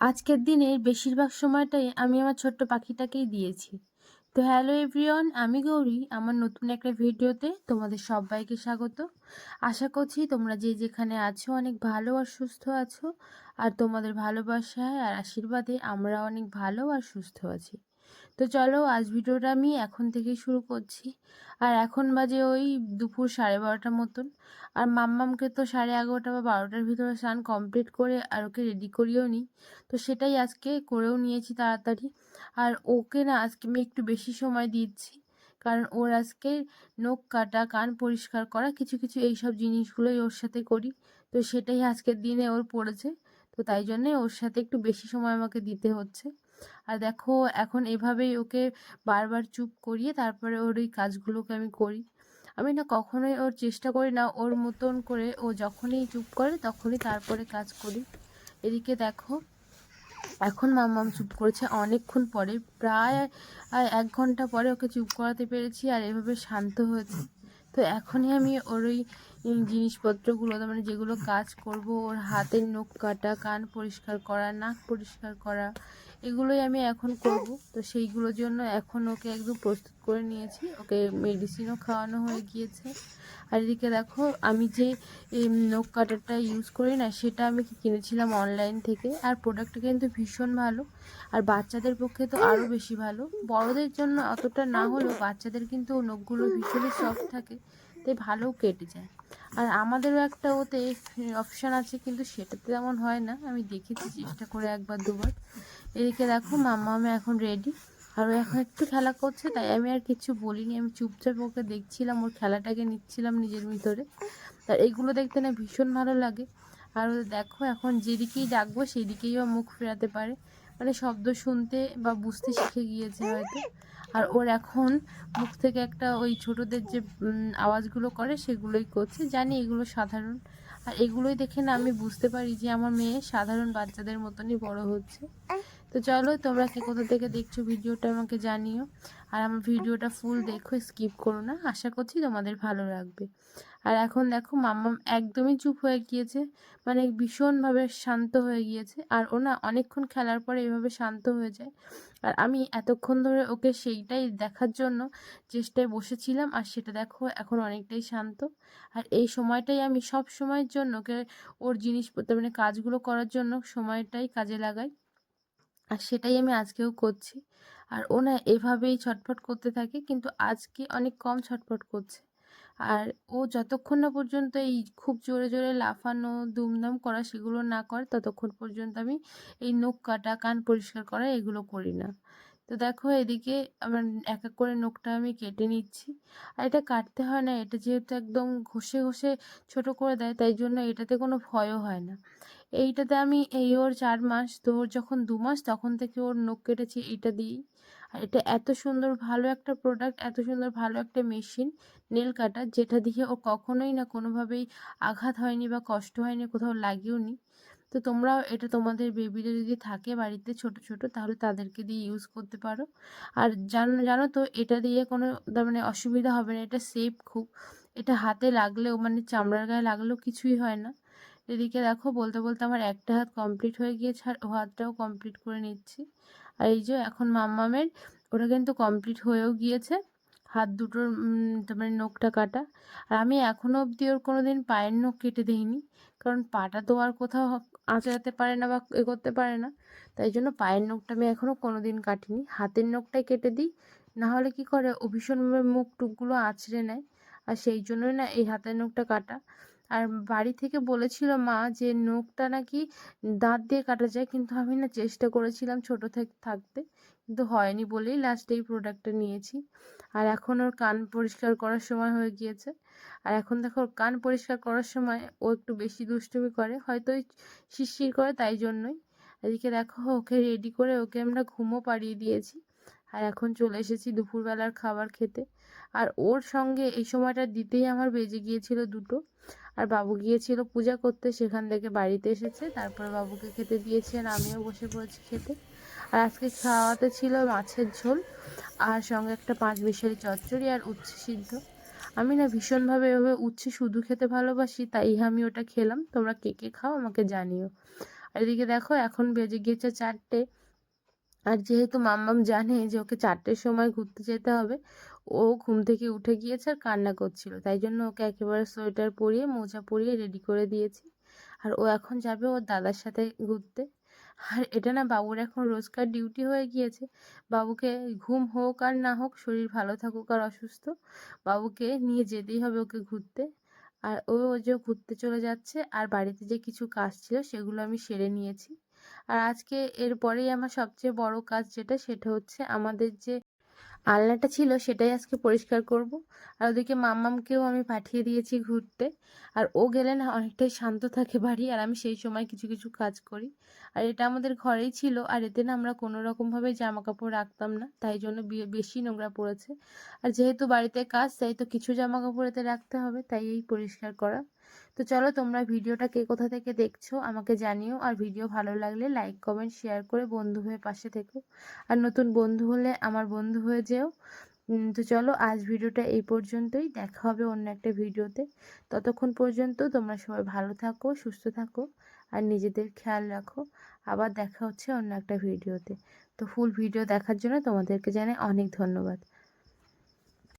আজকের দিনের বেশিরভাগ সময়টাই আমি আমার ছোট্ট পাখিটাকেই দিয়েছি। তো হ্যালো এভরিওয়ান, আমি গৌরী। আমার নতুন একটা ভিডিওতে তোমাদের সবাইকে স্বাগত। আশা করছি তোমরা যে যেখানে আছো অনেক ভালো আর সুস্থ আছো, আর তোমাদের ভালোবাসায় আর আশীর্বাদে আমরা অনেক ভালো আর সুস্থ আছি। তো চলো আজ ভিডিওটা আমি এখন থেকেই শুরু করছি। আর এখন বাজে ওই দুপুর সাড়ে বারোটার মতন। আর মাম্মামকে তো সাড়ে এগারোটা বা বারোটার ভিতরে স্নান কমপ্লিট করে আর ওকে রেডি করিও নিই তো সেটাই আজকে করেও নিয়েছি তাড়াতাড়ি। আর ওকে না আজকে আমি একটু বেশি সময় দিচ্ছি। কারণ ওর আজকে নখ কাটা, কান পরিষ্কার করা, কিছু কিছু এইসব জিনিসগুলোই ওর সাথে করি। তো সেটাই আজকের দিনে ওর পড়েছে। তো তাই জন্যে ওর সাথে একটু বেশি সময় আমাকে দিতে হচ্ছে। আর দেখো এখন এভাবেই ওকে বারবার চুপ করিয়ে তারপরে ওর এই কাজগুলোকে আমি করি। আমি না কখনোই ওর চেষ্টা করি না, ওর মতন করে ও যখনই চুপ করে তখনই তারপরে কাজ করি। এদিকে দেখো, এখন মাম্মাম চুপ করেছে অনেকক্ষণ পরে, প্রায় এক ঘণ্টা পরে ওকে চুপ করাতে পেরেছি আর এভাবে শান্ত হয়েছে। তো এখনই আমি ওর ওই জিনিসপত্রগুলো মানে যেগুলো কাজ করব, ওর হাতের নখ কাটা, কান পরিষ্কার করা, নাক পরিষ্কার করা এগুলোই আমি এখন করব। তো সেইগুলোর জন্য এখন ওকে একদম প্রস্তুত করে নিয়েছি। ওকে মেডিসিনও খাওয়ানো হয়ে গিয়েছে। আর এদিকে দেখো, আমি যে নখ কাটারটা ইউজ করি না, সেটা আমি কিনেছিলাম অনলাইন থেকে। আর প্রোডাক্টটা কিন্তু ভীষণ ভালো। আর বাচ্চাদের পক্ষে তো আরও বেশি ভালো। বড়দের জন্য অতটা না হলেও বাচ্চাদের কিন্তু নখগুলো ভীষণই সফট থাকে, তাই ভালোও কেটে যায়। আর আমাদেরও একটা ওতে অপশান আছে, কিন্তু সেটাতে তেমন হয় না। আমি দেখেছি, চেষ্টা করে একবার দুবার। এদিকে দেখো মাম্মা, আমি এখন রেডি আর এখন একটু খেলা করছে, তাই আমি আর কিছু বলিনি। আমি চুপচাপ ওকে দেখছিলাম, ওর খেলাটাকে নিচ্ছিলাম নিজের ভিতরে। আর এগুলো দেখতে না ভীষণ ভালো লাগে। আর দেখো এখন যেদিকেই ডাকবো, সেদিকেই ও মুখ ফেরাতে পারে। মানে শব্দ শুনতে বা বুঝতে শিখে গিয়েছে হয়তো। আর ওর এখন মুখ থেকে একটা ওই ছোটদের যে আওয়াজগুলো করে, সেগুলোই করছে। জানি এগুলো সাধারণ। আর এগুলোই দেখে না আমি বুঝতে পারি যে আমার মেয়ে সাধারণ বাচ্চাদের মতনই বড় হচ্ছে। তো চলো, তোমরা কে কোথা থেকে দেখছ ভিডিওটা আমাকে জানিও। আর আমার ভিডিওটা ফুল দেখো স্কিপ করো না। আশা করছি তোমাদের ভালো লাগবে। আর এখন দেখো, মাম্মাম একদমই চুপ হয়ে গিয়েছে। মানে ভীষণভাবে শান্ত হয়ে গিয়েছে। আর ও না অনেকক্ষণ খেলার পরে এভাবে শান্ত হয়ে যায়। আর আমি এতক্ষণ ধরে ওকে সেইটাই দেখার জন্য চেষ্টায় বসেছিলাম। আর সেটা দেখো, এখন অনেকটাই শান্ত। আর এই সময়টাই আমি সব সময়ের জন্য ওকে ওর জিনিসপত্র মানে কাজগুলো করার জন্য সময়টাই কাজে লাগাই। আর সেটাই আমি আজকেও করছি। আর ও না এভাবেই ছটফট করতে থাকে, কিন্তু আজকে অনেক কম ছটফট করছে। আর ও যতক্ষণ না পর্যন্ত এই খুব জোরে জোরে লাফানো, দুমদাম করা সেগুলো না করে, ততক্ষণ পর্যন্ত আমি এই নখ কাটা, কান পরিষ্কার করা এগুলো করি না। তো দেখো এদিকে আমার এক এক করে নখটা আমি কেটে নিচ্ছি। আর এটা কাটতে হয় না, এটা যেহেতু একদম ঘষে ঘষে ছোট করে দেয়, তাই জন্য এটাতে কোনো ভয়ও হয় না। এইটাতে আমি এই ওর চার মাস, তো ওর যখন দু মাস, তখন থেকে ওর নখ কেটেছি এইটা দিয়েই। আর এটা এত সুন্দর, ভালো একটা প্রোডাক্ট এত সুন্দর, ভালো একটা মেশিন নেল কাটার যেটা দিয়ে ও কখনোই না কোনোভাবেই আঘাত হয়নি বা কষ্ট হয়নি, কোথাও লাগিও নি তো তোমরাও এটা তোমাদের বেবিদের যদি থাকে বাড়িতে ছোট ছোট, তাহলে তাদেরকে দিয়ে ইউজ করতে পারো। আর জানো জানো তো, এটা দিয়ে কোনো মানে অসুবিধা হবে না, এটা সেফ খুব। এটা হাতে লাগলেও মানে চামড়ার গায়ে লাগলেও কিছুই হয় না। এদিকে দেখো, বলতে বলতে আমার একটা হাত কমপ্লিট হয়ে গিয়েছে, আর হাতটাও কমপ্লিট করে নিচ্ছি। আর এই যে এখন মাম্মামের ওটা কিন্তু কমপ্লিট হয়েও গিয়েছে। হাত দুটোর মানে নখটা কাটা। আর আমি এখনও অবধি ওর কোনো দিন পায়ের নখ কেটে দিইনি। কারণ পাটা তো আর কোথাও আঁচড়াতে পারে না বা এ করতে পারে না। তাই জন্য পায়ের নখটা আমি এখনও কোনো দিন কাটিনি। হাতের নখটাই কেটে দিই। না হলে কী করে? ও ভীষণভাবে মুখ টুকগুলো আঁচড়ে নেয়। আর সেই জন্যই না এই হাতের নখটা কাটা। আর বাড়ি থেকে বলেছিল মা যে নখটা নাকি দাঁত দিয়ে কাটা যায়, কিন্তু আমি না চেষ্টা করেছিলাম ছোটো থেকে, থাকতে, কিন্তু হয়নি বলেই লাস্টে এই প্রোডাক্টটা নিয়েছি। আর এখন ওর কান পরিষ্কার করার সময় হয়ে গিয়েছে। আর এখন দেখো কান পরিষ্কার করার সময় ও একটু বেশি দুষ্টুমি করে, হয়তো ওই শিরশির করে তাই জন্যই। এদিকে দেখো ওকে রেডি করে ওকে আমরা ঘুমও পাড়িয়ে দিয়েছি। আর এখন চলে এসেছি দুপুরবেলার খাবার খেতে। আর ওর সঙ্গে এই সময়টা দিতেই আমার বেজে গিয়েছিল দুটো। আর বাবু গিয়েছিল পূজা করতে, সেখান থেকে বাড়িতে এসেছে। তারপর বাবুকে খেতে দিয়েছি আর আমিও বসে পড়েছি খেতে। আর আজকে খাওয়াতে ছিল মাছের ঝোল আর সঙ্গে একটা পাঁচ মিশালি চচ্চড়ি আর উচ্ছে সিদ্ধ। আমি না ভীষণভাবে এভাবে উচ্ছে শুধু খেতে ভালোবাসি, তাই আমি ওটা খেলাম। তোমরা কে কে খাও আমাকে জানিও। আর এদিকে দেখো, এখন বেজে গিয়েছে চারটে। আর যেহেতু মাম্মাম জানে যে ওকে চারটের সময় ঘুরতে যেতে হবে, ও ঘুম থেকে উঠে গিয়েছে আর কান্না করছিল। তাই জন্য ওকে একেবারে সোয়েটার পরিয়ে, মোজা পরিয়ে রেডি করে দিয়েছি। আর ও এখন যাবে ওর দাদার সাথে ঘুরতে। আর এটা না বাবুর এখন রোজকার ডিউটি হয়ে গিয়েছে। বাবুকে ঘুম হোক আর না হোক, শরীর ভালো থাকুক আর অসুস্থ, বাবুকে নিয়ে যেতেই হবে ওকে ঘুরতে। আর ও যে ঘুরতে চলে যাচ্ছে আর বাড়িতে যে কিছু কাজ ছিল সেগুলো আমি সেরে নিয়েছি। আর আজকে এরপরেই আমার সবচেয়ে বড় কাজ যেটা, সেটা হচ্ছে আমাদের যে আলনাটা ছিল, সেটাই আজকে পরিষ্কার করব। আর ওদিকে মাম্মামকেও আমি পাঠিয়ে দিয়েছি ঘুরতে। আর ও গেলে না অনেকটাই শান্ত থাকে বাড়ি, আর আমি সেই সময় কিছু কিছু কাজ করি। আর এটা আমাদের ঘরেই ছিল, আর এতে না আমরা কোনো রকমভাবে জামা কাপড় রাখতাম না, তাই জন্য বেশি নোংরা পড়েছে। আর যেহেতু বাড়িতে কাজ, তাই তো কিছু জামা কাপড় এতে রাখতে হবে, তাই এই পরিষ্কার করা। তো চলো তোমরা ভিডিওটা কে কোথা থেকে দেখছ আমাকে জানিও। আর ভিডিও ভালো লাগলে লাইক কমেন্ট শেয়ার করে বন্ধু হয়ে পাশে থেকো। আর নতুন বন্ধু হলে আমার বন্ধু হয়ে যেও। তো চলো আজ ভিডিওটা এই পর্যন্তই। দেখা হবে অন্য একটা ভিডিওতে। ততক্ষণ পর্যন্ত তোমরা সবাই ভালো থাকো, সুস্থ থাকো, আর নিজেদের খেয়াল রাখো। আবার দেখা হচ্ছে অন্য একটা ভিডিওতে। তো ফুল ভিডিও দেখার জন্য তোমাদেরকে জানাই অনেক ধন্যবাদ।